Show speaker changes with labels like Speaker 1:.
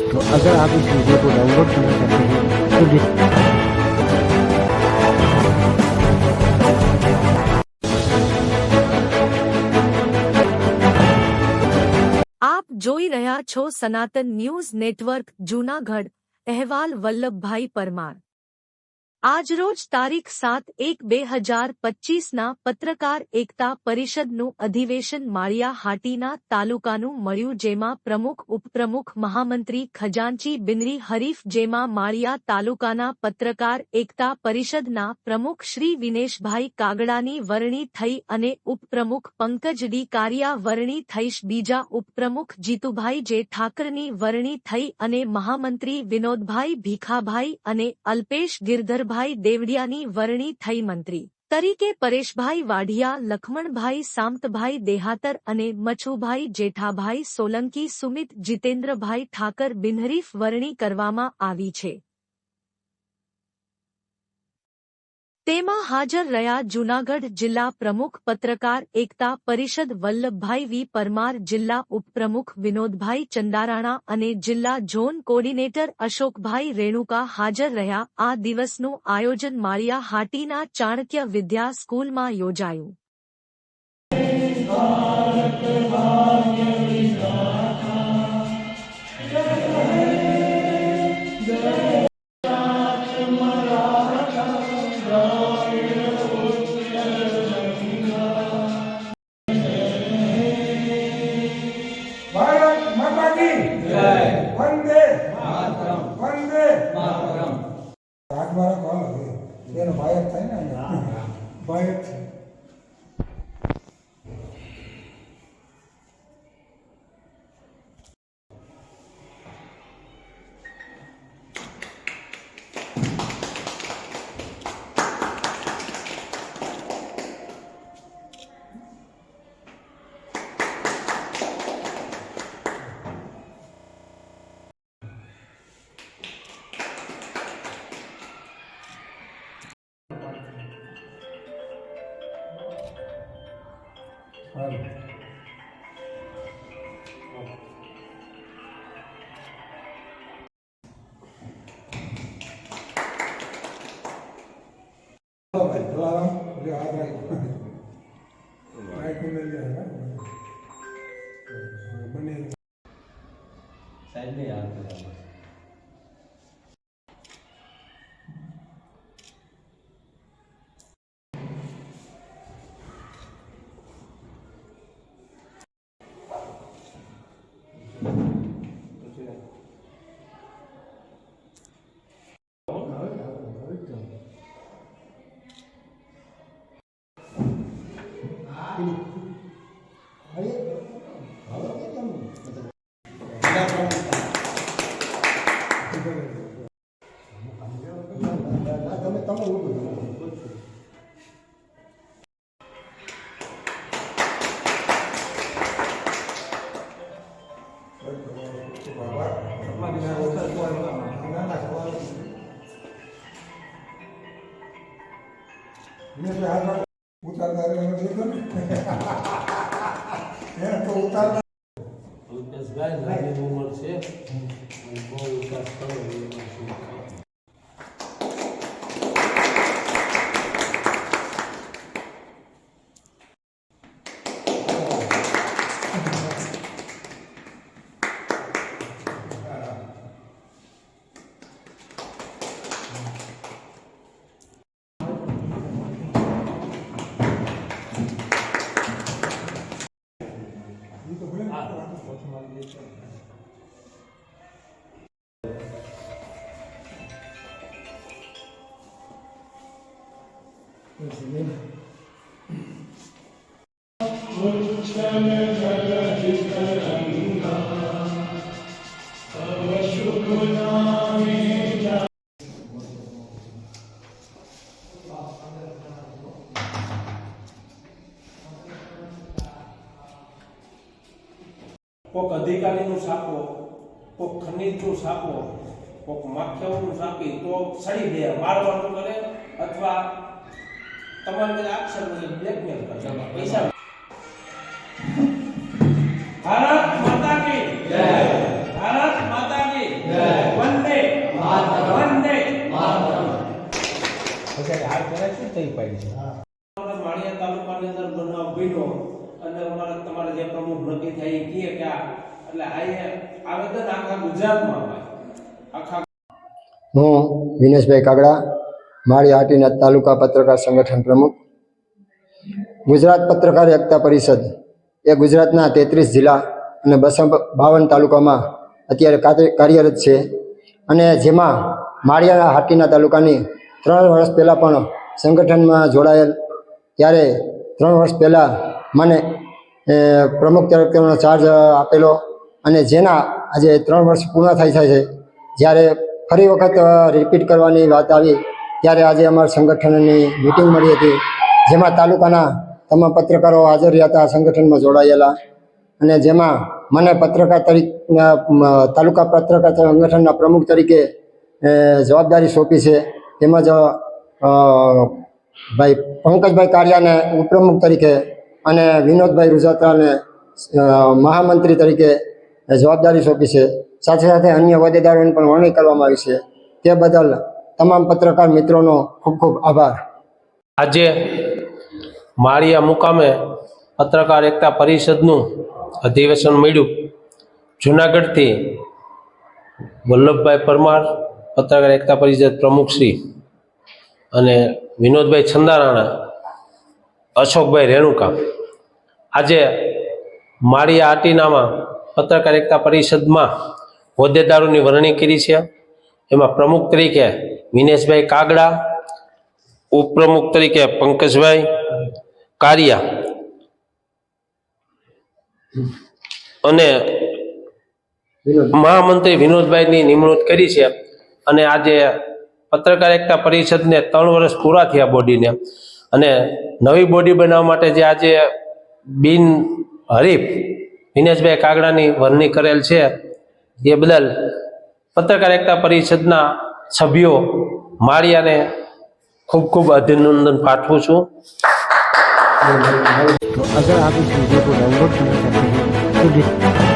Speaker 1: तो अगर आप इस वीडियो को डाउनलोड करना चाहते हैं तो डिस-
Speaker 2: આપ જોઈ રહ્યા છો સનાતન ન્યૂઝ નેટવર્ક જૂનાગઢ અહેવાલ વલ્લભભાઈ પરમાર આજરોજ તારીખ સાત એક બે હજાર પચ્ચીસના પત્રકાર એકતા પરિષદનું અધિવેશન માળિયા હાટીના તાલુકાનું મળ્યું જેમાં પ્રમુખ, ઉપપ્રમુખ મહામંત્રી ખજાનચી બિનરી હરીફ જેમાં માળિયા તાલુકાના પત્રકાર એકતા પરિષદના પ્રમુખ શ્રી વિનેશભાઈ કાગડાની વરણી થઈ અને ઉપપ્રમુખ પંકજ ડી કારિયા વરણી થઈશ. બીજા ઉપપ્રમુખ જીતુભાઈ જે ઠાકરની વરણી થઈ અને મહામંત્રી વિનોદભાઈ ભીખાભાઈ અને અલ્પેશ ગિરધરભાઈ દેવડિયાની વરણી થઈ મંત્રી. તરીકે પરેશભાઈ વાઢિયા, લખમણભાઈ સામતભાઈ દેહાતર અને મછુભાઈ જેઠાભાઈ સોલંકી સુમિત જીતેન્દ્રભાઈ ઠાકર બિનહરીફ વરણી કરવામાં આવી છે. તેમાં હાજર રહ્યા જૂનાગઢ જિલ્લા પ્રમુખ પત્રકાર એકતા પરિષદ વલ્લભભાઈ વી. પરમાર, જિલ્લા ઉપપ્રમુખ વિનોદભાઈ ચંદારાણા અને જિલ્લા ઝોન કોર્ડિનેટર અશોકભાઈ રેણુકા હાજર રહ્યા. આ દિવસનું આયોજન માળિયા હાટીના ચાણક્ય વિદ્યા સ્કૂલમાં યોજાયું.
Speaker 3: સારું
Speaker 4: સાહેબ ને યાદ ઉંમર છે. બહુ વિકાસ
Speaker 5: કોક અધિકારીનું સાપો, કોક ખનીજનું સાપો, કોક માખિયાઓનું સાપી તો સડી ગયા. મારવાનું કરે અથવા તમારે બધા અક્ષર મને બ્લેકમેલ કરશે પૈસા ભારત માતા કી જય. ભારત માતા કી જય. વંદે માતરમ. વંદે. માતરમ. એટલે હાર કરે શું થઈ પડી છે. અમારા માળિયા તાલુકાની અંદર બનવા બન્યો અને અમારા તમારા જે પ્રમુખ નક્કી એ કીએ કે એટલે આ આવેદન આખા ગુજરાતમાં આખા
Speaker 6: હું વિનેશભાઈ કાગડા માળી હાટીના તાલુકા પત્રકાર સંગઠન પ્રમુખ, ગુજરાત પત્રકાર એકતા પરિષદ એ ગુજરાતના તેત્રીસ જિલ્લા અને બસો બાવન તાલુકામાં અત્યારે કાર્ય- કાર્યરત છે. અને જેમાં માળિયા હાટીના તાલુકાની ત્રણ વર્ષ પહેલાં પણ સંગઠનમાં જોડાયેલ, ત્યારે ત્રણ વર્ષ પહેલાં મને પ્રમુખ તરીકેનો ચાર્જ આપેલો અને જેના આજે ત્રણ વર્ષ પૂર્ણ થઈ થાય છે, જ્યારે ફરી વખત રિપીટ કરવાની વાત આવી ત્યારે આજે અમારા સંગઠનની મિટિંગ મળી હતી, જેમાં તાલુકાના તમામ પત્રકારો હાજર રહ્યા હતા, સંગઠનમાં જોડાયેલા. અને જેમાં મને પત્રકાર તરીકે તાલુકા પત્રકાર સંગઠનના પ્રમુખ તરીકે જવાબદારી સોંપી છે. તેમજ ભાઈ પંકજભાઈ કારિયાને ઉપપ્રમુખ તરીકે અને વિનોદભાઈ રૂજાત્રાને મહામંત્રી તરીકે જવાબદારી સોંપી છે. સાથે સાથે અન્ય હોદ્દેદારોને પણ વરણી કરવામાં આવી છે. તે બદલ તમામ પત્રકાર મિત્રોનો ખૂબ ખૂબ આભાર.
Speaker 5: આજે માળિયા મુકામે પત્રકાર એકતા પરિષદનું અધિવેશન મળ્યું. જુનાગઢથી વલ્લભભાઈ પરમાર, પત્રકાર એકતા પરિષદ પ્રમુખશ્રી અને વિનોદભાઈ છંદારાણા, અશોકભાઈ રેણુકા. આજે માળિયા આટીનામાં પત્રકાર એકતા પરિષદમાં હોદ્દેદારોની વરણી કરી છે. એમાં પ્રમુખ તરીકે વિનેશભાઈ કાગડા, ઉપપ્રમુખ તરીકે પંકજભાઈ કારિયા અને મહામંત્રી વિનોદભાઈની નિમણૂક કરી છે. અને આજે પત્રકાર એકતા પરિષદને ત્રણ વર્ષ પૂરા થયા બોડીને. અને નવી બોડી બનાવવા માટે જે આજે બિન હરીફ વિનેશભાઈ કાગડાની વરણી કરેલ છે, એ બદલ પત્રકાર એકતા પરિષદના સભ્યો માળિયાને ખૂબ ખૂબ અભિનંદન પાઠવું છું
Speaker 1: तो अगर आप इस वीडियो को डाउनलोड करना चाहते हैं तो डिस-